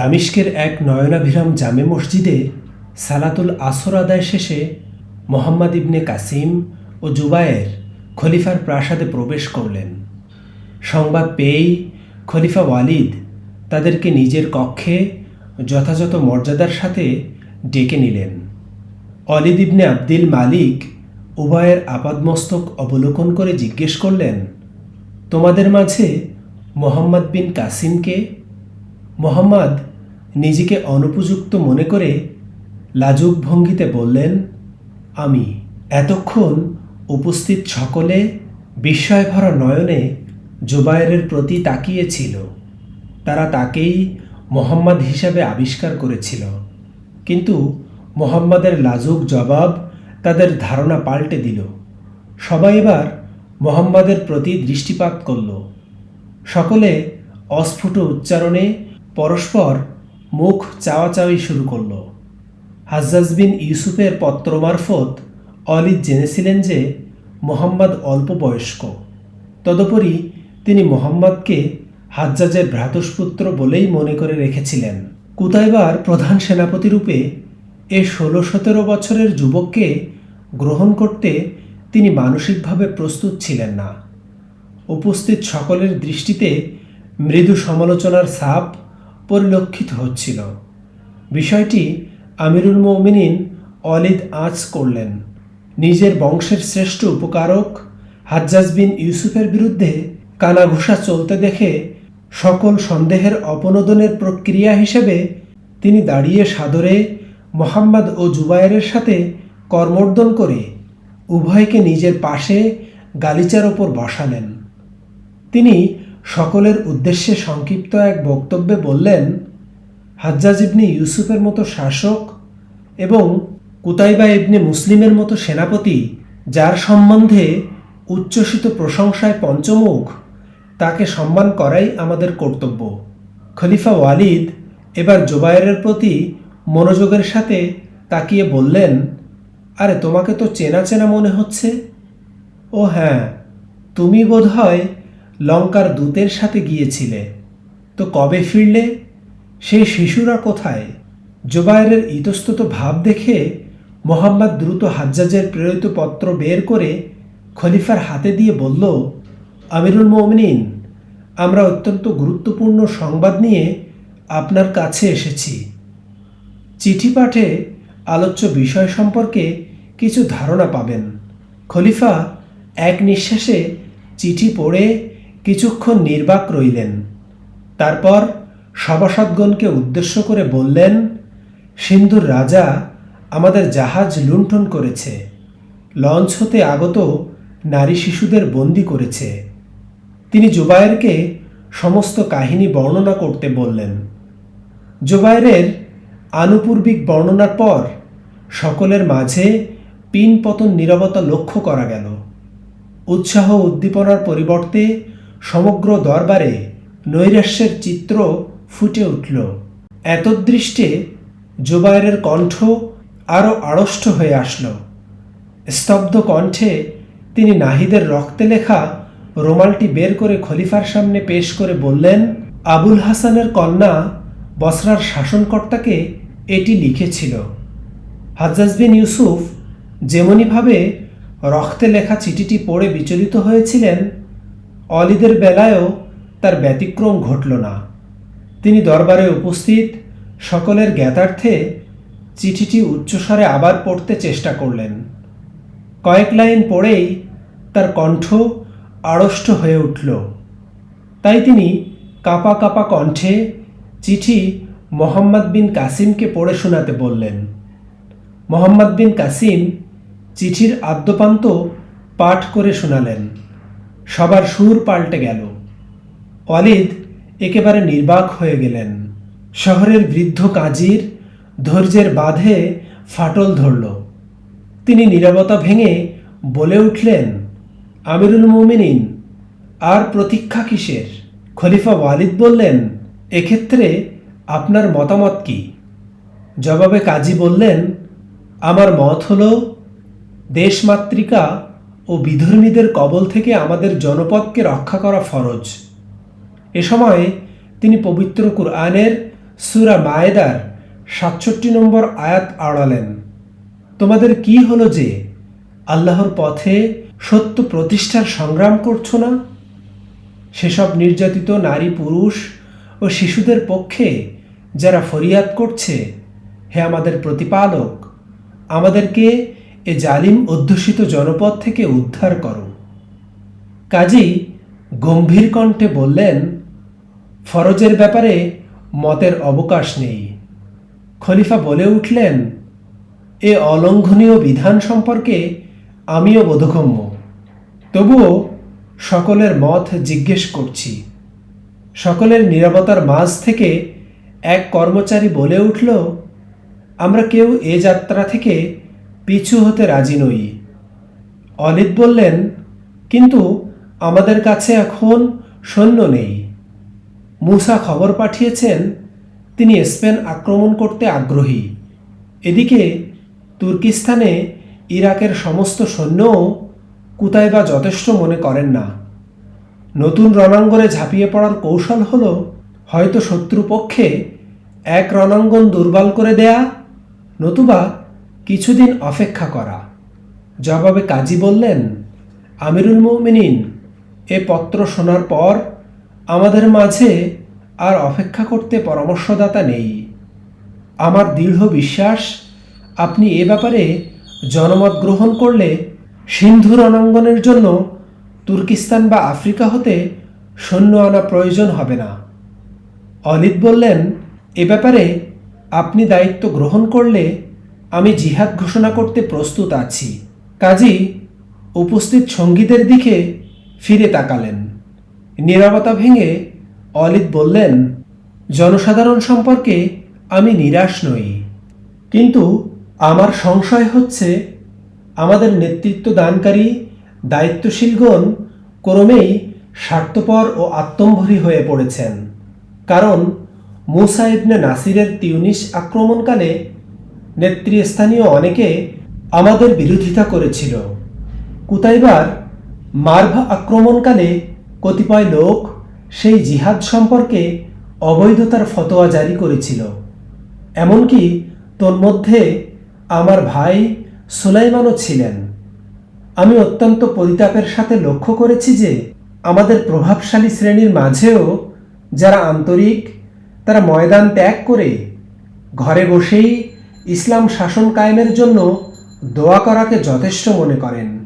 দামিস্কের এক নয়নাভিরাম জামে মসজিদে সালাতুল আসর আদায় শেষে মোহাম্মদ ইবনে কাসিম ও জুবায়ের খলিফার প্রাসাদে প্রবেশ করলেন। সংবাদ পেয়েই খলিফা ওয়ালিদ তাদেরকে নিজের কক্ষে যথাযথ মর্যাদার সাথে ডেকে নিলেন। অলিদ ইবনে আব্দিল মালিক উভয়ের আপাদমস্তক অবলোকন করে জিজ্ঞেস করলেন, তোমাদের মাঝে মোহাম্মদ বিন কাসিমকে? মোহাম্মদ নিজেকে অনুপযুক্ত মনে করে লাজুক ভঙ্গিতে বললেন, আমি এতক্ষণ উপস্থিত সকলে বিস্ময়ভরা নয়নে জুবায়েরের প্রতি তাকিয়েছিল। তারা তাকেই মোহাম্মদ হিসাবে আবিষ্কার করেছিল। কিন্তু মোহাম্মদের লাজুক জবাব তাদের ধারণা পাল্টে দিল। সবাই এবার মোহাম্মদের প্রতি দৃষ্টিপাত করল। সকলে অস্ফুট উচ্চারণে পরস্পর মুখ চাওয়াচাওয়ি শুরু করল। হাজ্জাজ বিন ইউসুফের পত্র মারফত অলিদ জেনেছিলেন যে মোহাম্মদ অল্প বয়স্ক। তদুপরি তিনি মোহাম্মদকে হাজ্জাজের ভ্রাতুষ্পুত্র বলেই মনে করে রেখেছিলেন। কুতাইবার প্রধান সেনাপতি রূপে এ ষোলো সতেরো বছরের যুবককে গ্রহণ করতে তিনি মানসিকভাবে প্রস্তুত ছিলেন না। উপস্থিত সকলের দৃষ্টিতে মৃদু সমালোচনার ছাপ পরিলক্ষিত হচ্ছিল। বিষয়টি আমিরুল মৌমিনিন অলিদ আঁচ করলেন। নিজের বংশের শ্রেষ্ঠ উপকারক হাজ্জাজ বিন ইউসুফের বিরুদ্ধে কানাঘুষা চলতে দেখে সকল সন্দেহের অপনোদনের প্রক্রিয়া হিসেবে তিনি দাঁড়িয়ে সাদরে মোহাম্মদ ও জুবায়েরের সাথে কর্মর্দন করে উভয়কে নিজের পাশে গালিচার ওপর বসালেন। তিনি সকলের উদ্দেশ্যে সংক্ষিপ্ত এক বক্তব্যে বললেন, হাজ্জাজ ইবনে ইউসুফের মতো শাসক এবং কুতাইবা ইবনে মুসলিমের মতো সেনাপতি, যার সম্বন্ধে উচ্ছ্বসিত প্রশংসায় পঞ্চমুখ, তাকে সম্মান করাই আমাদের কর্তব্য। খলিফা ওয়ালিদ এবার জোবায়েরের প্রতি মনোযোগের সাথে তাকিয়ে বললেন, আরে, তোমাকে তো চেনা চেনা মনে হচ্ছে? ও হ্যাঁ তুমি বোধহয় লঙ্কার দূতের সাথে গিয়েছিলে। তো কবে ফিরলে? সেই শিশুরা কোথায়? জোবায়েরের ইতস্তত ভাব দেখে মোহাম্মদ দ্রুত হাজ্জাজের প্রেরিত পত্র বের করে খলিফার হাতে দিয়ে বলল, আমিরুল মমিনিন, আমরা অত্যন্ত গুরুত্বপূর্ণ সংবাদ নিয়ে আপনার কাছে এসেছি। চিঠি পাঠে আলোচ্য বিষয় সম্পর্কে কিছু ধারণা পাবেন। খলিফা এক নিঃশ্বাসে চিঠি পড়ে কিছুক্ষণ নির্বাক রইলেন। তারপর সভাসদগণকে উদ্দেশ্য করে বললেন, সিন্ধুর রাজা আমাদের জাহাজ লুণ্ঠন করেছে। লঞ্চ হতে আগত নারী শিশুদের বন্দি করেছে। তিনি জুবায়েরকে সমস্ত কাহিনী বর্ণনা করতে বললেন। জুবায়েরের আনুপূর্বিক বর্ণনার পর সকলের মাঝে পিন পতন নিরবতা লক্ষ্য করা গেল। উৎসাহ উদ্দীপনার পরিবর্তে সমগ্র দরবারে নৈরাশ্যের চিত্র ফুটে উঠল। এতদৃষ্টে জুবায়েরের কণ্ঠ আরও আড়ষ্ট হয়ে আসলো। স্তব্ধ কণ্ঠে তিনি নাহিদের রক্তে লেখা রোমালটি বের করে খলিফার সামনে পেশ করে বললেন, আবুল হাসানের কন্যা বসরার শাসনকর্তাকে এটি লিখেছিল। হাজ্জাজ বিন ইউসুফ যেমনিভাবে রক্তে লেখা চিঠিটি পড়ে বিচলিত হয়েছিলেন অলিদের বেলায়ও তার ব্যতিক্রম ঘটল না। তিনি দরবারে উপস্থিত সকলের জ্ঞাতার্থে চিঠিটি উচ্চস্বরে আবার পড়তে চেষ্টা করলেন। কয়েক লাইন পড়েই তার কণ্ঠ আড়ষ্ট হয়ে উঠল। তাই তিনি কাপা কাপা কণ্ঠে চিঠি মোহাম্মদ বিন কাসিমকে পড়ে শোনাতে বললেন। মোহাম্মদ বিন কাসিম চিঠির আদ্যপান্ত পাঠ করে শোনালেন। সবার সুর পাল্টে গেল। অলিদ একেবারে নির্বাক হয়ে গেলেন। শহরের বৃদ্ধ কাজীর ধৈর্যের বাঁধে ফাটল ধরল। তিনি নীরবতা ভেঙে বলে উঠলেন, আমিরুল মোমিনিন, আর প্রতীক্ষা কিসের? খলিফা ওয়ালিদ বললেন, এক্ষেত্রে আপনার মতামত কি? জবাবে কাজী বললেন, আমার মত হল দেশমাতৃকা ও বিধর্মীদের কবল থেকে আমাদের জনপদকে রক্ষা করা ফরজ। এ সময় তিনি পবিত্র কুরআনের সুরা মায়েদার সাতষট্টি নম্বর আয়াত আড়ালেন তোমাদের কি হলো যে আল্লাহর পথে সত্য প্রতিষ্ঠার সংগ্রাম করছ না? সেসব নির্যাতিত নারী, পুরুষ ও শিশুদের পক্ষে যারা ফরিয়াদ করছে, হে আমাদের প্রতিপালক, আমাদেরকে এ জালিম অধ্যুষিত জনপদ থেকে উদ্ধার করো। কাজী গম্ভীর কণ্ঠে বললেন, ফরজের ব্যাপারে মতের অবকাশ নেই। খলিফা বলে উঠলেন, এ অলঙ্ঘনীয় বিধান সম্পর্কে আমিও বোধগম্য। তবুও সকলের মত জিজ্ঞেস করছি। সকলের নিরাপত্তার মাঝ থেকে এক কর্মচারী বলে উঠল, আমরা কেউ এ যাত্রা থেকে পিছু হতে রাজি নই। অলিদ বললেন, কিন্তু আমাদের কাছে এখন সৈন্য নেই। মুসা খবর পাঠিয়েছেন, তিনি স্পেন আক্রমণ করতে আগ্রহী। এদিকে তুর্কিস্তানে ইরাকের সমস্ত সৈন্যও কুতায় বা যথেষ্ট মনে করেন না। নতুন রণাঙ্গনে ঝাঁপিয়ে পড়ার কৌশল হল, হয়তো শত্রুপক্ষে এক রণাঙ্গন দুর্বল করে দেয়া, নতুবা কিছুদিন অপেক্ষা করা। জবাবে কাজী বললেন, আমিরুল মৌমিনিন, এ পত্র শোনার পর আমাদের মাঝে আর অপেক্ষা করতে পরামর্শদাতা নেই। আমার দৃঢ় বিশ্বাস, আপনি এ ব্যাপারে জনমত গ্রহণ করলে সিন্ধু রণাঙ্গনের জন্য তুর্কিস্তান বা আফ্রিকা হতে সৈন্য আনা প্রয়োজন হবে না। অলিদ বললেন, এ ব্যাপারে আপনি দায়িত্ব গ্রহণ করলে আমি জিহাদ ঘোষণা করতে প্রস্তুত আছি। কাজী, উপস্থিত সঙ্গীদের দিকে ফিরে তাকালেন। নীরবতা ভেঙে অলিদ বললেন, জনসাধারণ সম্পর্কে আমি নিরাশ নই। কিন্তু আমার সংশয় হচ্ছে, আমাদের নেতৃত্ব দানকারী, দায়িত্বশীলগণ ক্রমেই স্বার্থপর ও আত্মম্ভরী হয়ে পড়েছেন। কারণ, মুসা ইবনে নাসিরের তিউনিস আক্রমণকালে নেতৃস্থানীয় অনেকে আমাদের বিরোধিতা করেছিল। কুতাইবার মারভা আক্রমণকালে কতিপয় লোক সেই জিহাদ সম্পর্কে অবৈধতার ফতোয়া জারি করেছিল। এমনকি তন্মধ্যে আমার ভাই সুলাইমানও ছিলেন। আমি অত্যন্ত পরিতাপের সাথে লক্ষ্য করেছি যে আমাদের প্রভাবশালী শ্রেণির মাঝেও যারা আন্তরিক, তারা ময়দান ত্যাগ করে ঘরে বসেই ইসলাম শাসন কায়েমের জন্য দোয়া করাকে যথেষ্ট মনে করেন।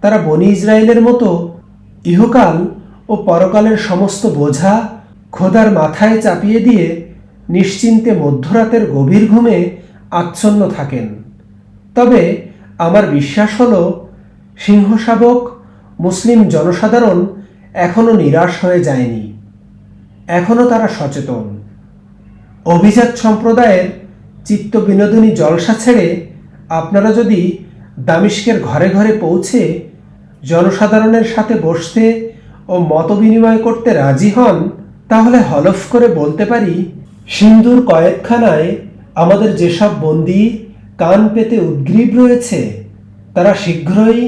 তারা বনি ইসরায়েলের মতো ইহকাল ও পরকালের সমস্ত বোঝা খোদার মাথায় চাপিয়ে দিয়ে নিশ্চিন্তে মধ্যরাতের গভীর ঘুমে আচ্ছন্ন থাকেন। তবে আমার বিশ্বাস হল, সিংহশাবক, মুসলিম জনসাধারণ এখনও নিরাশ হয়ে যায়নি। এখনও তারা সচেতন। অভিজাত সম্প্রদায়ের চিত্ত বিনোদনী জলসা ছেড়ে আপনারা যদি দামিস্কের ঘরে ঘরে পৌঁছে জনসাধারণের সাথে বসতে ও মত বিনিময় করতে রাজি হন, তাহলে হলফ করে বলতে পারি সিন্ধুর কয়েকখানায় আমাদের যেসব বন্দি কান পেতে উদ্গ্রীব রয়েছে, তারা শীঘ্রই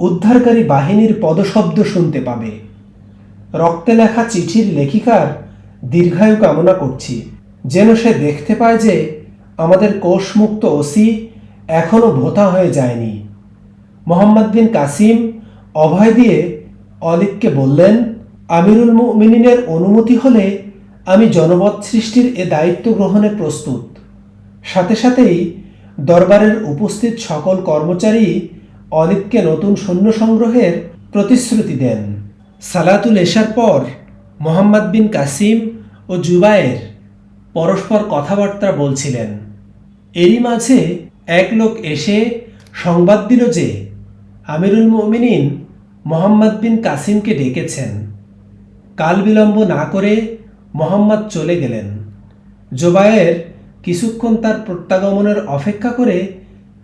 উদ্ধারকারী বাহিনীর পদশব্দ শুনতে পাবে। রক্তে লেখা চিঠির লেখিকার দীর্ঘায়ু কামনা করছি। যেন সে দেখতে পায় যে আমাদের কোষমুক্ত ওসি এখনও ভোতা হয়ে যায়নি। মোহাম্মদ বিন কাসিম অভয় দিয়ে অলিককে বললেন, আমিরুল মুমিনিনের অনুমতি হলে আমি জনমত সৃষ্টির এ দায়িত্ব গ্রহণে প্রস্তুত। সাথে সাথেই দরবারের উপস্থিত সকল কর্মচারী অলিককে নতুন সৈন্য সংগ্রহের প্রতিশ্রুতি দেন। সালাতুল এশার পর মোহাম্মদ বিন কাসিম ও জুবায়ের পরস্পর কথাবার্তা বলছিলেন। এরই মাঝে এক লোক এসে সংবাদ দিল যে আমিরুল মমিনিন মোহাম্মদ বিন কাসিমকে ডেকেছেন। কাল বিলম্ব না করে মোহাম্মদ চলে গেলেন। জোবায়ের কিছুক্ষণ তার প্রত্যাগমনের অপেক্ষা করে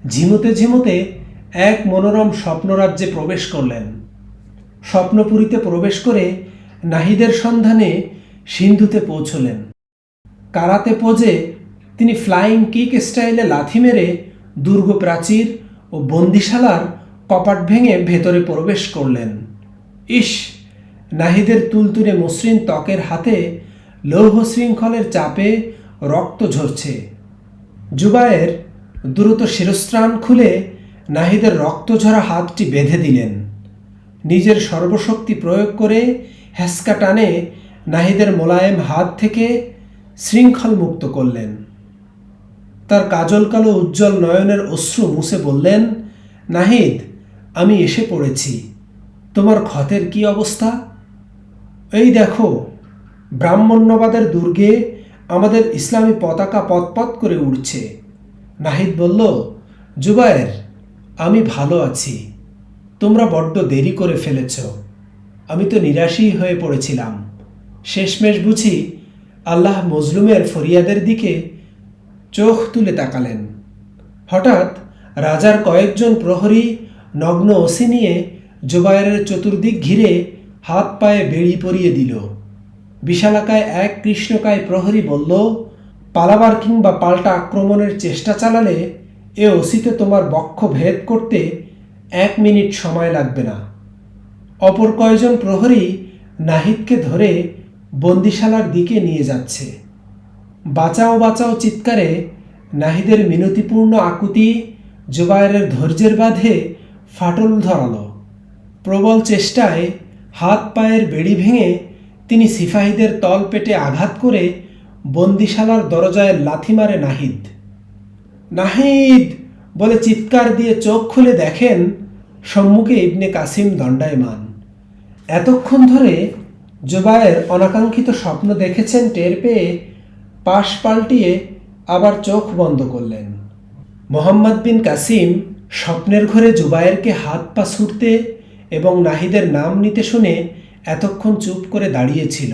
ঝিমুতে ঝিমুতে এক মনোরম স্বপ্নরাজ্যে প্রবেশ করলেন। স্বপ্নপুরীতে প্রবেশ করে নাহিদের সন্ধানে সিন্ধুতে পৌঁছলেন। কারাতে পোজে তিনি ফ্লাইং কিক স্টাইলে লাথি মেরে দুর্গ প্রাচীর ও বন্দিশালার কপাট ভেঙে ভেতরে প্রবেশ করলেন। ইস নাহিদের তুলতুলে মসৃণ ত্বকের হাতে লৌহ শৃঙ্খলের চাপে রক্ত ঝরছে। জুবায়ের দ্রুত শিরস্ত্রাণ খুলে নাহিদের রক্তঝরা হাতটি বেঁধে দিলেন। নিজের সর্বশক্তি প্রয়োগ করে হ্যাসকা টানে নাহিদের মোলায়েম হাত থেকে শৃঙ্খল মুক্ত করলেন। তার কাজল কালো উজ্জ্বল নয়নের অশ্রু মুছে বললেন, নাহিদ, আমি এসে পড়েছি। তোমার ক্ষতের কি অবস্থা? এই দেখো, ব্রাহ্মণ্যবাদের দুর্গে আমাদের ইসলামী পতাকা পতপত করে উড়ছে। নাহিদ বলল, জুবায়ের, আমি ভালো আছি। তোমরা বড্ড দেরি করে ফেলেছ। আমি তো নিরাশই হয়ে পড়েছিলাম। শেষমেশ বুঝি আল্লাহ মজলুমের ফরিয়াদের দিকে চোখ তুলে তাকালেন। হঠাৎ রাজার কয়েকজন প্রহরী নগ্ন ওসি নিয়ে জোবায়ের চতুর্দিক ঘিরে হাত পায়ে বেড়ি পরিয়ে দিল। বিশালাকায় এক কৃষ্ণকায় প্রহরী বলল, পালাবার কিংবা পাল্টা আক্রমণের চেষ্টা চালালে এ ওসিতে তোমার বক্ষ ভেদ করতে এক মিনিট সময় লাগবে না। অপর কয়জন প্রহরী নাহিদকে ধরে বন্দিশালার দিকে নিয়ে যাচ্ছে। বাঁচাও বাঁচাও চিৎকারে নাহিদের মিনতিপূর্ণ আকুতি জুবায়ের ধৈর্যের বাঁধে ফাটল ধরাল। প্রবল চেষ্টায় হাত পায়ের বেড়ি ভেঙে তিনি সিপাহীদের তল পেটে আঘাত করে বন্দিশালার দরজায় লাথি মারে নাহিদ। নাহিদ! বলে চিৎকার দিয়ে চোখ খুলে দেখেন সম্মুখে ইবনে কাসিম দণ্ডায়মান। এতক্ষণ ধরে জোবায়ের অনাকাঙ্ক্ষিত স্বপ্ন দেখেছেন টের পেয়ে পাশ পাল্টিয়ে আবার চোখ বন্ধ করলেন। মোহাম্মদ বিন কাসিম স্বপ্নের ঘরে জুবায়েরকে হাত পা ছুটতে এবং নাহিদের নাম নিতে শুনে এতক্ষণ চুপ করে দাঁড়িয়েছিল।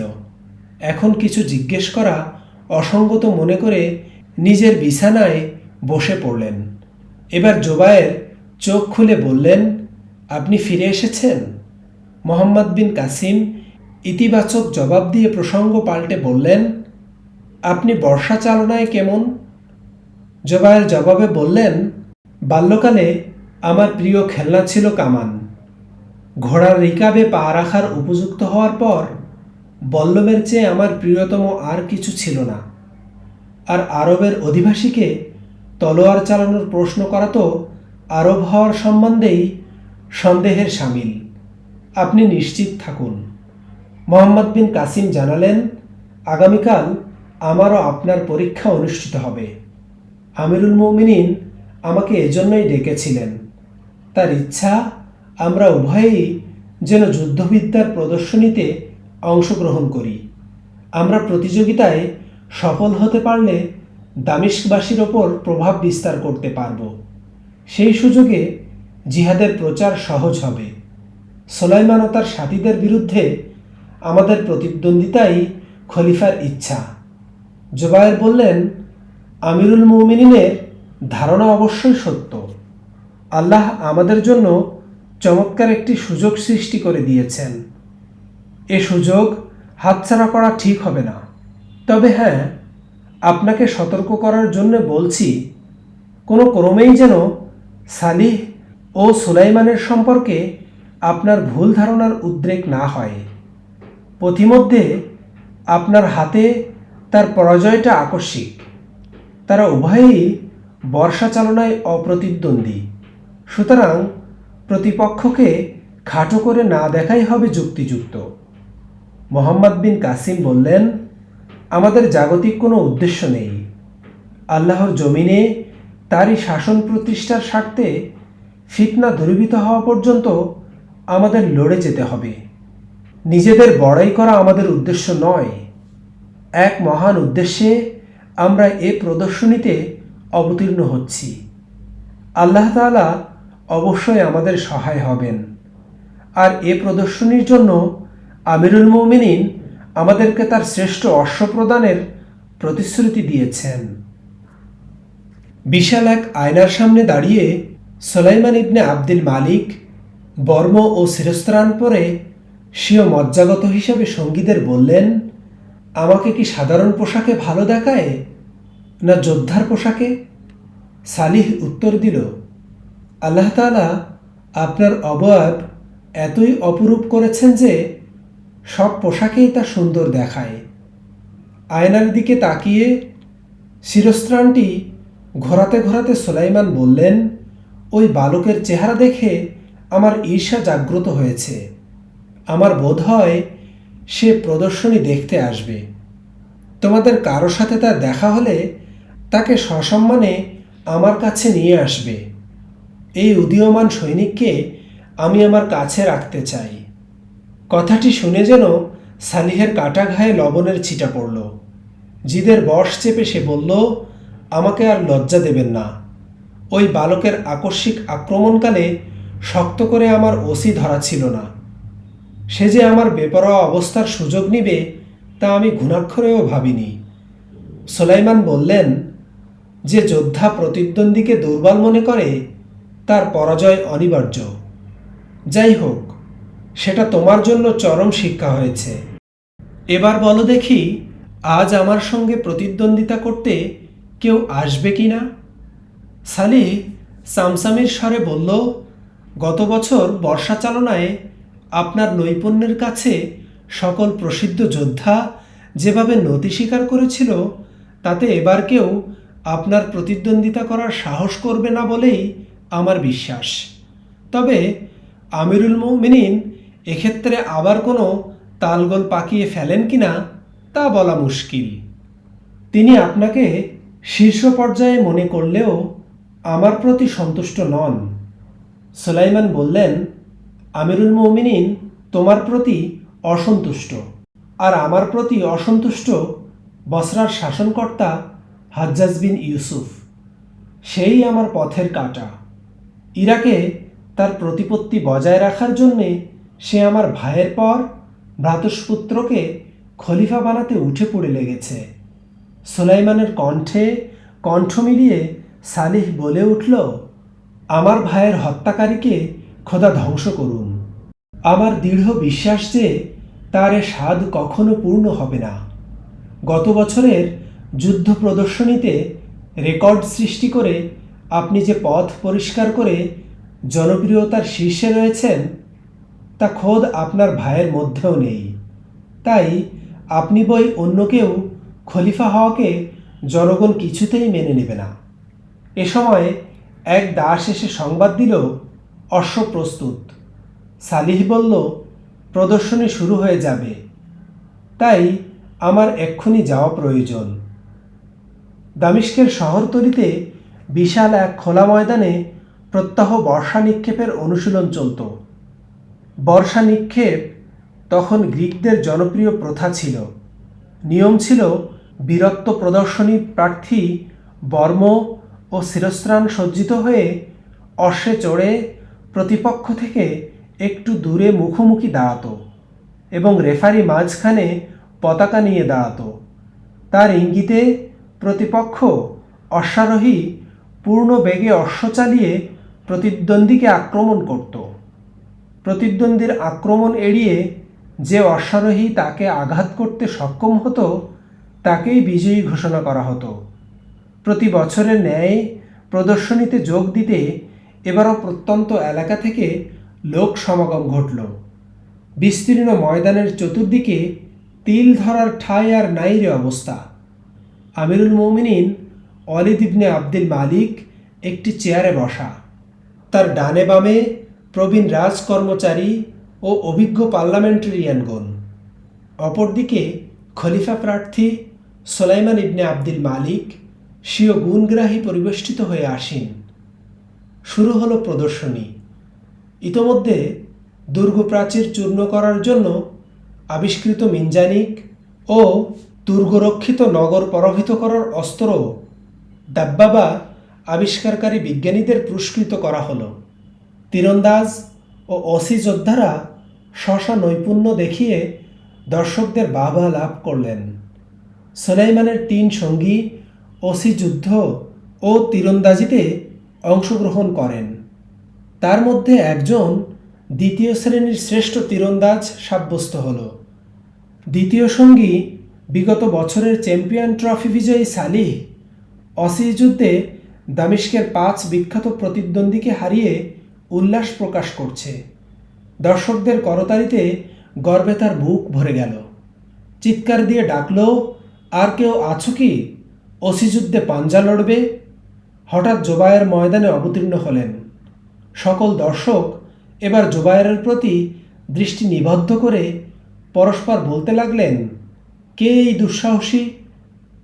এখন কিছু জিজ্ঞেস করা অসঙ্গত মনে করে নিজের বিছানায় বসে পড়লেন। এবার জোবায়ের চোখ খুলে বললেন, আপনি ফিরে এসেছেন? মোহাম্মদ বিন কাসিম ইতিবাচক জবাব দিয়ে প্রসঙ্গ পাল্টে বললেন আপনি বর্ষা চালনায় কেমন? জবায়ের জবাবে বললেন, বাল্যকালে আমার প্রিয় খেলনা ছিল কামান। ঘোড়ার রিকাবে পা রাখার উপযুক্ত হওয়ার পর বল্লমের চেয়ে আমার প্রিয়তম আর কিছু ছিল না। আর আরবের অধিবাসীকে তলোয়ার চালানোর প্রশ্ন করা তো আরব হওয়ার সম্বন্ধেই সন্দেহের সামিল। আপনি নিশ্চিত থাকুন। মোহাম্মদ বিন কাসিম জানালেন, আগামীকাল আমারও আপনার পরীক্ষা অনুষ্ঠিত হবে। আমিরুল মৌমিনিন আমাকে এজন্যই ডেকেছিলেন। তার ইচ্ছা, আমরা উভয়েই যেন যুদ্ধবিদ্যার প্রদর্শনীতে অংশগ্রহণ করি। আমরা প্রতিযোগিতায় সফল হতে পারলে দামিস্কবাসীর ওপর প্রভাব বিস্তার করতে পারব। সেই সুযোগে জিহাদের প্রচার সহজ হবে। সোলাইমান ও তার সাথীদের বিরুদ্ধে আমাদের প্রতিদ্বন্দ্বিতাই খলিফার ইচ্ছা। জোবায়ের বললেন, আমিরুল মৌমিনের ধারণা অবশ্যই সত্য। আল্লাহ আমাদের জন্য চমৎকার একটি সুযোগ সৃষ্টি করে দিয়েছেন। এ সুযোগ হাতছাড়া করা ঠিক হবে না। তবে হ্যাঁ আপনাকে সতর্ক করার জন্য বলছি, কোনো ক্রমেই যেন সালিহ ও সুলাইমানের সম্পর্কে আপনার ভুল ধারণার উদ্রেক না হয়। পথিমধ্যে আপনার হাতে তার পরাজয়টা আকস্মিক। তারা উভয়েই বর্ষা চালনায় অপ্রতিদ্বন্দ্বী। সুতরাং প্রতিপক্ষকে খাটো করে না দেখাই হবে যুক্তিযুক্ত। মোহাম্মদ বিন কাসিম বললেন, আমাদের জাগতিক কোনো উদ্দেশ্য নেই। আল্লাহর জমিনে তারই শাসন প্রতিষ্ঠার স্বার্থে ফিতনা দূরীভূত হওয়া পর্যন্ত আমাদের লড়ে যেতে হবে। নিজেদের বড়াই করা আমাদের উদ্দেশ্য নয়। এক মহান উদ্দেশ্যে আমরা এ প্রদর্শনীতে অবতীর্ণ হচ্ছি। আল্লাহ তাআলা অবশ্যই আমাদের সহায় হবেন। আর এ প্রদর্শনীর জন্য আমিরুল মৌমিনিন আমাদেরকে তার শ্রেষ্ঠ অশ্ব প্রদানের প্রতিশ্রুতি দিয়েছেন। বিশাল এক আয়নার সামনে দাঁড়িয়ে সোলাইমান ইবনে আব্দুল মালিক বর্ম ও শিরস্ত্রাণ পরে স্বীয় মজ্জাগত হিসাবে সঙ্গীদের বললেন আমাকে কি সাধারণ পোশাকে ভালো দেখায়, না যোদ্ধার পোশাকে? সালিহ উত্তর দিল, আল্লাহ তালা আপনার অবয়ব এতই অপরূপ করেছেন যে সব পোশাকেই তা সুন্দর দেখায়। আয়নার দিকে তাকিয়ে শিরস্ত্রাণটি ঘোরাতে ঘোরাতে সোলাইমান বললেন, ওই বালকের চেহারা দেখে আমার ঈর্ষা জাগ্রত হয়েছে। আমার বোধ হয় সে প্রদর্শনী দেখতে আসবে। তোমাদের কারও সাথে তার দেখা হলে তাকে সসম্মানে আমার কাছে নিয়ে আসবে। এই উদীয়মান সৈনিককে আমি আমার কাছে রাখতে চাই। কথাটি শুনে যেন সালিহের কাটা ঘায়ে লবণের ছিটা পড়ল। জিদের বশ চেপে সে বলল, আমাকে আর লজ্জা দেবেন না। ওই বালকের আকস্মিক আক্রমণকালে শক্ত করে আমার ওসি ধরা ছিল না। সে যে আমার বেপরোয়া অবস্থার সুযোগ নিবে, তা আমি ঘুণাক্ষরেও ভাবিনি। সোলাইমান বললেন, যে যোদ্ধা প্রতিদ্বন্দ্বীকে দুর্বল মনে করে, তার পরাজয় অনিবার্য। যাই হোক, সেটা তোমার জন্য চরম শিক্ষা হয়েছে। এবার বলো দেখি, আজ আমার সঙ্গে প্রতিদ্বন্দ্বিতা করতে কেউ আসবে কি না? সালি সামসামির স্বরে বলল, গত বছর বর্ষা চালনায় আপনার নৈপুণ্যের কাছে সকল প্রসিদ্ধ যোদ্ধা যেভাবে নতি স্বীকার করেছিল, তাতে এবার কেউ আপনার প্রতিদ্বন্দ্বিতা করার সাহস করবে না বলেই আমার বিশ্বাস। তবে আমিরুল মৌমিনিন এক্ষেত্রে আবার কোনো তালগোল পাকিয়ে ফেলেন কিনা তা বলা মুশকিল। তিনি আপনাকে শীর্ষ পর্যায়ে মনে করলেও আমার প্রতি সন্তুষ্ট নন। সুলাইমান বললেন আমিরুল মৌমিনিন তোমার প্রতি অসন্তুষ্ট। আর আমার প্রতি অসন্তুষ্ট বসরার শাসনকর্তা হাজ্জাজ বিন ইউসুফ। সেই আমার পথের কাটা। ইরাকে তার প্রতিপত্তি বজায় রাখার জন্যে সে আমার ভাইয়ের পর ভ্রাতুষ্পুত্রকে খলিফা বানাতে উঠে পড়ে লেগেছে। সুলাইমানের কণ্ঠে কণ্ঠ মিলিয়ে সালিহ বলে উঠল, আমার ভাইয়ের হত্যাকারীকে খোদা ধ্বংস করুন। আমার দৃঢ় বিশ্বাস যে তার এ স্বাদ কখনো পূর্ণ হবে না। গত বছরের যুদ্ধ প্রদর্শনীতে রেকর্ড সৃষ্টি করে আপনি যে পথ পরিষ্কার করে জনপ্রিয়তার শীর্ষে রয়েছেন, তা খোদ আপনার ভাইয়ের মধ্যেও নেই। তাই আপনি বই অন্য কেউ, খলিফা হওয়াকে জনগণ কিছুতেই মেনে নেবে না। এ সময় এক দাস এসে সংবাদ দিল অশ্ব প্রস্তুত সালিহ বলল, প্রদর্শনী শুরু হয়ে যাবে। তাই আমার এক্ষুনি যাওয়া প্রয়োজন। দামিস্কের শহরতলিতে বিশাল এক খোলা ময়দানে প্রত্যহ বর্ষা নিক্ষেপের অনুশীলন চলত। বর্ষা নিক্ষেপ তখন গ্রিকদের জনপ্রিয় প্রথা ছিল। নিয়ম ছিল বীরত্ব প্রদর্শনী প্রার্থী বর্ম ও শিরস্ত্রাণ সজ্জিত হয়ে অশ্বে চড়ে প্রতিপক্ষ থেকে একটু দূরে মুখোমুখি দাঁড়াতো এবং রেফারি মাঝখানে পতাকা নিয়ে দাঁড়াতো। তার ইঙ্গিতে প্রতিপক্ষ অশ্বারোহী পূর্ণ বেগে অশ্ব চালিয়ে প্রতিদ্বন্দ্বীকে আক্রমণ করত। প্রতিদ্বন্দ্বীর আক্রমণ এড়িয়ে যে অশ্বারোহী তাকে আঘাত করতে সক্ষম হতো, তাকেই বিজয়ী ঘোষণা করা হতো। প্রতি বছরের ন্যায় প্রদর্শনীতে যোগ দিতে এবারও প্রত্যন্ত এলাকা থেকে লোক সমাগম ঘটল। বিস্তীর্ণ ময়দানের চতুর্দিকে তিল ধরার ঠাঁই আর নাইরে অবস্থা। আমিরুল মৌমিনিন, অলিদ ইবনে আব্দুল মালিক একটি চেয়ারে বসা। তার ডানে বামে প্রবীণ রাজ কর্মচারী ও অভিজ্ঞ পার্লামেন্টারিয়ানগণ। অপরদিকে খলিফা প্রার্থী সোলাইমান ইবনে আব্দুল মালিক, স্বীয় গুণগ্রাহী পরিবেষ্টিত হয়ে আসেন। শুরু হলো প্রদর্শনী। ইতোমধ্যে দুর্গ প্রাচীর চূর্ণ করার জন্য আবিষ্কৃত মিনজানিক ও দুর্গরক্ষিত নগর পরাভূত করার অস্ত্র দাব্বাবা আবিষ্কারকারী বিজ্ঞানীদের পুরস্কৃত করা হলো। তীরন্দাজ ও অসি যোদ্ধারা শশা নৈপুণ্য দেখিয়ে দর্শকদের বাহবা লাভ করলেন। সোলাইমানের তিন সঙ্গী অসি যুদ্ধ ও তীরন্দাজিতে অংশগ্রহণ করেন। তার মধ্যে একজন দ্বিতীয় শ্রেণির শ্রেষ্ঠ তীরন্দাজ সাব্যস্ত হল। দ্বিতীয় সঙ্গী বিগত বছরের চ্যাম্পিয়ন ট্রফি বিজয়ী সালিহ অসি যুদ্ধে দামিস্কের পাঁচ বিখ্যাত প্রতিদ্বন্দ্বীকে হারিয়ে উল্লাস প্রকাশ করছে। দর্শকদের করতালিতে গর্বে তার বুক ভরে গেল। চিৎকার দিয়ে ডাকল আর কেউ আছো কি? অসিযুদ্ধে পাঞ্জা লড়বে? হঠাৎ জোবায়ের ময়দানে অবতীর্ণ হলেন। সকল দর্শক এবার জোবায়েরের প্রতি দৃষ্টি নিবদ্ধ করে পরস্পর বলতে লাগলেন, কে এই দুঃসাহসী?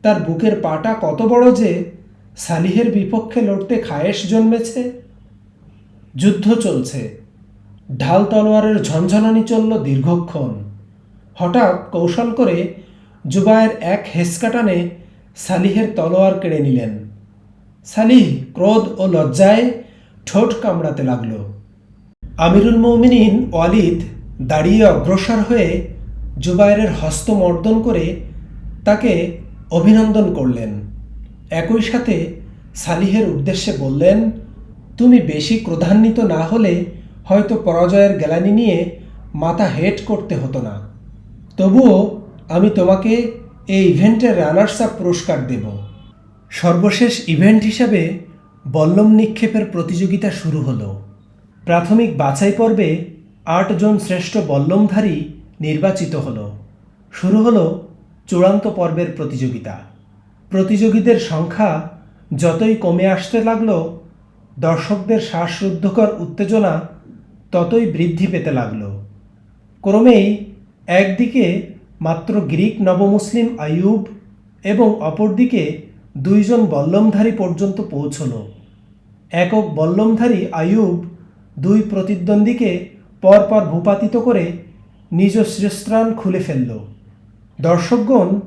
তার বুকের পাটা কত বড় যে সালিহের বিপক্ষে লড়তে খায়েশ জন্মেছে? যুদ্ধ চলছে। ঢাল তলোয়ারের ঝনঝনানি চলল দীর্ঘক্ষণ। হঠাৎ কৌশল করে জুবায়ের এক হেসকাটানে সালিহের তলোয়ার কেড়ে নিলেন। সালিহ ক্রোধ ও লজ্জায় ঠোঁট কামড়াতে লাগল। আমিরুল মৌমিনিন ওয়ালিদ দাঁড়িয়ে অগ্রসর হয়ে জুবায়ের হস্তমর্দন করে তাকে অভিনন্দন করলেন। একই সাথে সালিহের উদ্দেশ্যে বললেন, তুমি বেশি ক্রোধান্বিত না হলে হয়তো পরাজয়ের গ্যালানি নিয়ে মাথা হেট করতে হতো না। তবুও আমি তোমাকে এই ইভেন্টের রানার্স আপ পুরস্কার দেব। সর্বশেষ ইভেন্ট হিসাবে বল্লম নিক্ষেপের প্রতিযোগিতা শুরু হলো। প্রাথমিক বাছাই পর্বে আটজন শ্রেষ্ঠ বল্লমধারী নির্বাচিত হলো। শুরু হলো চূড়ান্ত পর্বের প্রতিযোগিতা। প্রতিযোগীদের সংখ্যা যতই কমে আসতে লাগল, দর্শকদের শ্বাসরুদ্ধকর উত্তেজনা ততই বৃদ্ধি পেতে লাগল। ক্রমেই একদিকে মাত্র গ্রিক নবমুসলিম আইয়ুব এবং অপরদিকে দুইজন বল্লমধারী পর্যন্ত পৌঁছল। একক বল্লমধারী আয়ুব দুই প্রতিদ্বন্দ্বীকে পরপর ভূপাতিত করে নিজ শিরস্ত্রাণ খুলে ফেলল। দর্শকগণ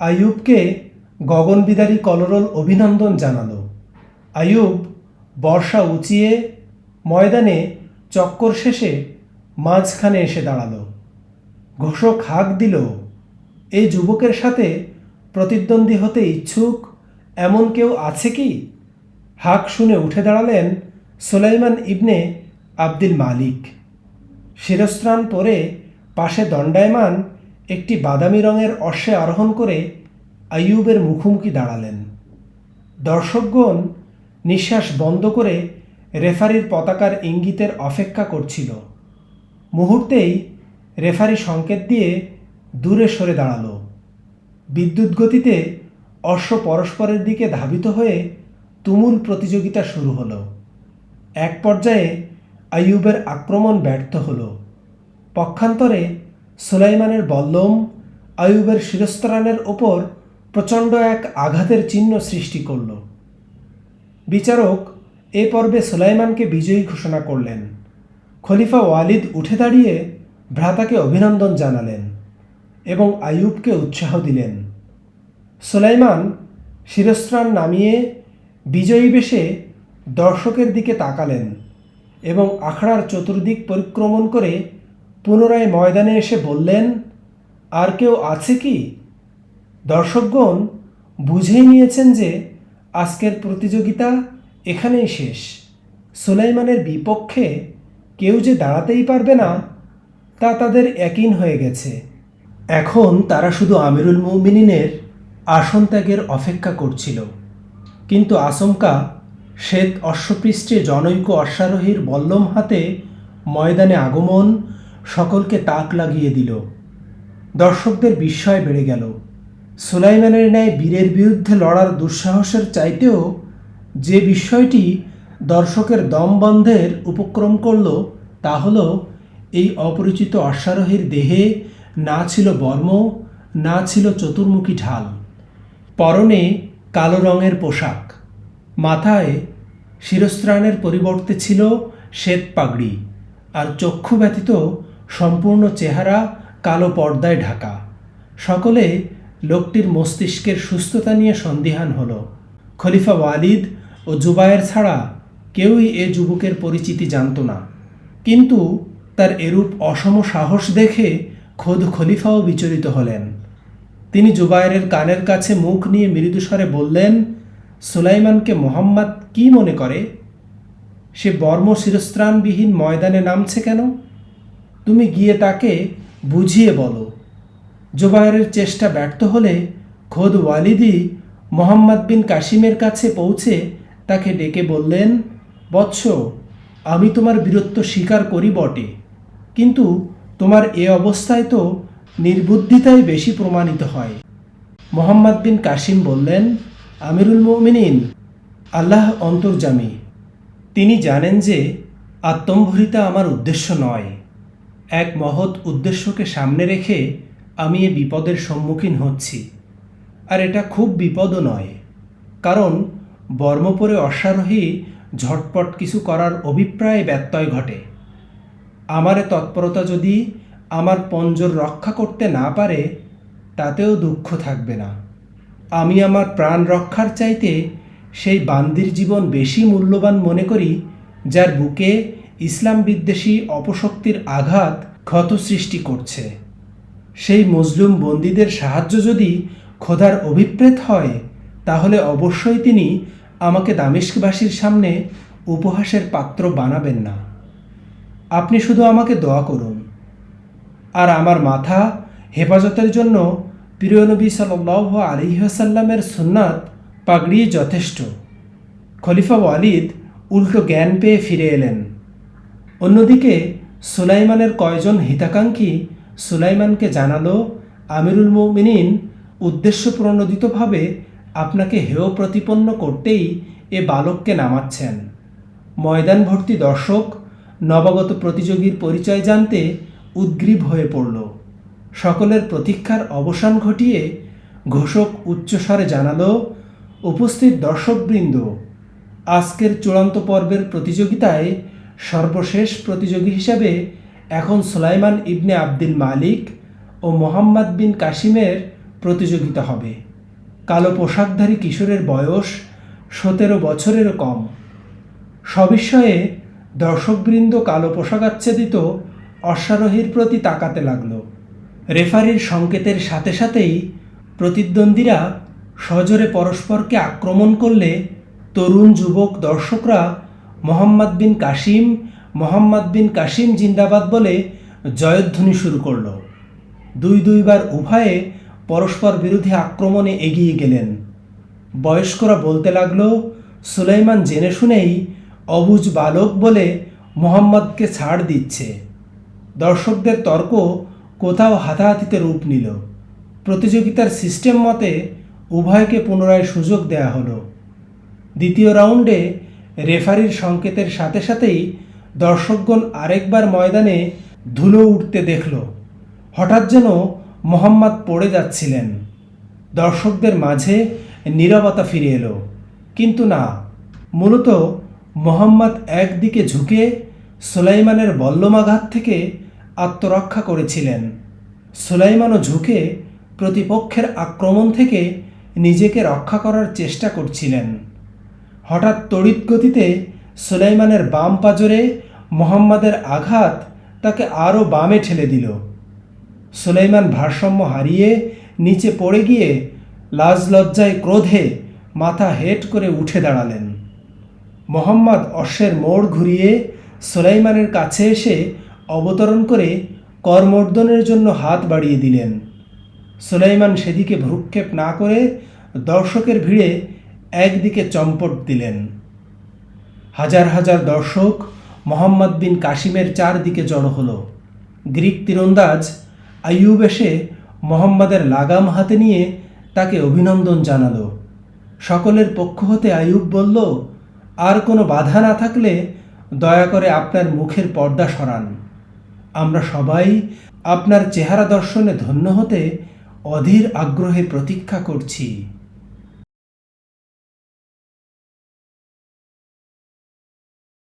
আয়ুবকে গগনবিদারী কলরল অভিনন্দন জানালো। আইয়ুব বর্ষা উঁচিয়ে ময়দানে চক্কর শেষে মাঝখানে এসে দাঁড়াল। ঘোষক হাঁক দিল এই যুবকের সাথে প্রতিদ্বন্দ্বী হতে ইচ্ছুক? এমন কেউ আছে কি? হাক শুনে উঠে দাঁড়ালেন সোলাইমান ইবনে আব্দুল মালিক। শিরস্ত্রাণ পরে পাশে দণ্ডায়মান একটি বাদামি রঙের অশ্বে আরোহণ করে আইয়ুবের মুখোমুখি দাঁড়ালেন। দর্শকগণ নিঃশ্বাস বন্ধ করে রেফারির পতাকার ইঙ্গিতের অপেক্ষা করছিল। মুহূর্তেই রেফারি সংকেত দিয়ে দূরে সরে দাঁড়াল। বিদ্যুৎ গতিতে অশ্ব পরস্পরের দিকে ধাবিত হয়ে তুমুল প্রতিযোগিতা শুরু হলো। এক পর্যায়ে আইয়ুবের আক্রমণ ব্যর্থ হলো। পক্ষান্তরে সুলাইমানের বল্লম আইয়ুবের শিরস্ত্রাণের ওপর প্রচণ্ড এক আঘাতের চিহ্ন সৃষ্টি করল। বিচারক এ পর্বে সুলাইমানকে বিজয়ী ঘোষণা করলেন। খলিফা ওয়ালিদ উঠে দাঁড়িয়ে ভ্রাতাকে অভিনন্দন জানালেন এবং আইয়ুবকে উৎসাহ দিলেন। সুলাইমান শিরস্ত্রাণ নামিয়ে বিজয়ী বেশে দর্শকের দিকে তাকালেন এবং আখড়ার চতুর্দিক পরিক্রমণ করে পুনরায় ময়দানে এসে বললেন, আর কেউ আছে কি? দর্শকগণ বুঝেই নিয়েছেন যে আজকের প্রতিযোগিতা এখানেই শেষ। সুলাইমানের বিপক্ষে কেউ যে দাঁড়াতেই পারবে না, তা তাদের একইন হয়ে গেছে। এখন তারা শুধু আমিরুল মৌমিনিনের আসন ত্যাগের অপেক্ষা করছিল। কিন্তু আচমকা শ্বেত অশ্বপৃষ্ঠে জনৈক অশ্বারোহীর বল্লম হাতে ময়দানে আগমন সকলকে তাক লাগিয়ে দিল। দর্শকদের বিস্ময় বেড়ে গেল। সুলাইমানের ন্যায় বীরের বিরুদ্ধে লড়ার দুঃসাহসের চাইতেও যে বিষয়টি দর্শকের দম বন্ধের উপক্রম করল, তা হল এই অপরিচিত অশ্বারোহীর দেহে না ছিল বর্ম, না ছিল চতুর্মুখী ঢাল। পরনে কালো রঙের পোশাক। মাথায় শিরস্ত্রাণের পরিবর্তে ছিল শ্বেত পাগড়ি আর চক্ষু ব্যতীত সম্পূর্ণ চেহারা কালো পর্দায় ঢাকা। সকলে লোকটির মস্তিষ্কের সুস্থতা নিয়ে সন্দিহান হল। খলিফা ওয়ালিদ ও জুবায়ের ছাড়া কেউই এ যুবকের পরিচিতি জানত না। কিন্তু তার এরূপ অসম সাহস দেখে খোদ খলিফাও বিচলিত হলেন। তিনি জুবায়ের কানের কাছে মুখ নিয়ে মৃদুস্বরে বললেন, সুলাইমানকে মোহাম্মদ কি মনে করে? সে বর্ম শিরস্ত্রাণবিহীন ময়দানে নামছে কেন? তুমি গিয়ে তাকে বুঝিয়ে বলো। জুবায়ের চেষ্টা ব্যর্থ হলে খোদ ওয়ালিদি মোহাম্মদ বিন কাশিমের কাছে পৌঁছে তাকে ডেকে বললেন, বৎস, আমি তোমার বীরত্ব স্বীকার করি বটে, কিন্তু তোমার এ অবস্থায় তো নির্বুদ্ধিতাই বেশি প্রমাণিত হয়। মোহাম্মদ বিন কাসিম বললেন, আমিরুল মুমিনিন, আল্লাহ অন্তর্জামী। তিনি জানেন যে আত্মম্ভরিতা আমার উদ্দেশ্য নয়। এক মহৎ উদ্দেশ্যকে সামনে রেখে আমি এ বিপদের সম্মুখীন হচ্ছি। আর এটা খুব বিপদও নয়। কারণ বর্ম পরে অশ্বারোহী ঝটপট কিছু করার অভিপ্রায় ব্যত্যয় ঘটে। আমার তৎপরতা যদি আমার পঞ্জর রক্ষা করতে না পারে, তাতেও দুঃখ থাকবে না। আমি আমার প্রাণ রক্ষার চাইতে সেই বান্দির জীবন বেশি মূল্যবান মনে করি, যার বুকে ইসলাম বিদ্বেষী অপশক্তির আঘাত ক্ষত সৃষ্টি করছে। সেই মজলুম বন্দীদের সাহায্য যদি খোদার অভিপ্রেত হয়, তাহলে অবশ্যই তিনি আমাকে দামেস্কবাসীর সামনে উপহাসের পাত্র বানাবেন না। আপনি শুধু আমাকে দোয়া করুন। আর আমার মাথা হেফাজতের জন্য প্রিয় নবী সাল আলিহাসাল্লামের সুন্নাত পাগড়ি যথেষ্ট। খলিফা ওয়ালিদ উল্টো জ্ঞান পেয়ে ফিরে এলেন। অন্যদিকে সুলাইমানের কয়জন হিতাকাঙ্ক্ষী সুলাইমানকে জানালো, আমিরুল মমিনিন উদ্দেশ্য প্রণোদিতভাবে আপনাকে হেয় প্রতিপন্ন করতেই এ বালককে নামাচ্ছেন। ময়দান ভর্তি দর্শক, নবাগত প্রতিযোগীর পরিচয় জানতে উদ্গ্রীব হয়ে পড়ল। সকলের প্রতীক্ষার অবসান ঘটিয়ে ঘোষক উচ্চস্বরে জানালো, উপস্থিত দর্শকবৃন্দ, আজকের চূড়ান্ত পর্বের প্রতিযোগিতায় সর্বশেষ প্রতিযোগী হিসাবে এখন সুলাইমান ইবনে আব্দুল মালিক ও মোহাম্মদ বিন কাসিমের প্রতিযোগিতা হবে। কালো পোশাকধারী কিশোরের বয়স সতেরো বছরেরও কম। সবিস্ময়ে দর্শকবৃন্দ কালো পোশাকাচ্ছেদিত অশ্বারোহীর প্রতি তাকাতে লাগল। রেফারির সংকেতের সাথে সাথেই প্রতিদ্বন্দ্বীরা সজোরে পরস্পরকে আক্রমণ করলে তরুণ যুবক দর্শকরা মোহাম্মদ বিন কাসিম, মোহাম্মদ বিন কাসিম জিন্দাবাদ বলে জয়ধ্বনি শুরু করল। দুই দুইবার উভয়ে পরস্পর বিরোধী আক্রমণে এগিয়ে গেলেন। বয়স্করা বলতে লাগল, সুলাইমান জেনে শুনেই অবুজ বালক বলে মোহাম্মদকে ছাড় দিচ্ছে। দর্শকদের তর্ক কোথাও হাতাহাতিতে রূপ নিল। প্রতিযোগিতার সিস্টেম মতে উভয়কে পুনরায় সুযোগ দেয়া হলো। দ্বিতীয় রাউন্ডে রেফারির সংকেতের সাথে সাথেই দর্শকগণ আরেকবার ময়দানে ধুলো উঠতে দেখল। হঠাৎ যেন মোহাম্মদ পড়ে যাচ্ছিলেন। দর্শকদের মাঝে নীরবতা ফিরে এলো। কিন্তু না, মূলত মোহাম্মদ একদিকে ঝুঁকে সুলাইমানের বল্লমাঘাত থেকে আত্মরক্ষা করেছিলেন। সুলাইমানও ঝুঁকে প্রতিপক্ষের আক্রমণ থেকে নিজেকে রক্ষা করার চেষ্টা করছিলেন। হঠাৎ তড়িৎ গতিতে সুলাইমানের বাম পাজরে মোহাম্মদের আঘাত তাকে আরও বামে ঠেলে দিল। সুলাইমান ভারসাম্য হারিয়ে নিচে পড়ে গিয়ে লাজ লজ্জায় ক্রোধে মাথা হেট করে উঠে দাঁড়ালেন। মোহাম্মদ অশ্বের মোড় ঘুরিয়ে সুলাইমানের কাছে এসে অবতরণ করে করমর্দনের জন্য হাত বাড়িয়ে দিলেন। সুলাইমান সেদিকে ভ্রুক্ষেপ না করে দর্শকের ভিড়ে একদিকে চম্পট দিলেন। হাজার হাজার দর্শক মোহাম্মদ বিন কাশিমের চারদিকে জড়ো হলো। গ্রিক তীরন্দাজ আইয়ুব এসে মোহাম্মদের লাগাম হাতে নিয়ে তাকে অভিনন্দন জানালো। সকলের পক্ষ হতে আইয়ুব বলল, আর কোনো বাধা না থাকলে দয়া করে আপনার মুখের পর্দা সরান। আমরা সবাই আপনার চেহারা দর্শনে ধন্য হতে অধীর আগ্রহে প্রতীক্ষা করছি।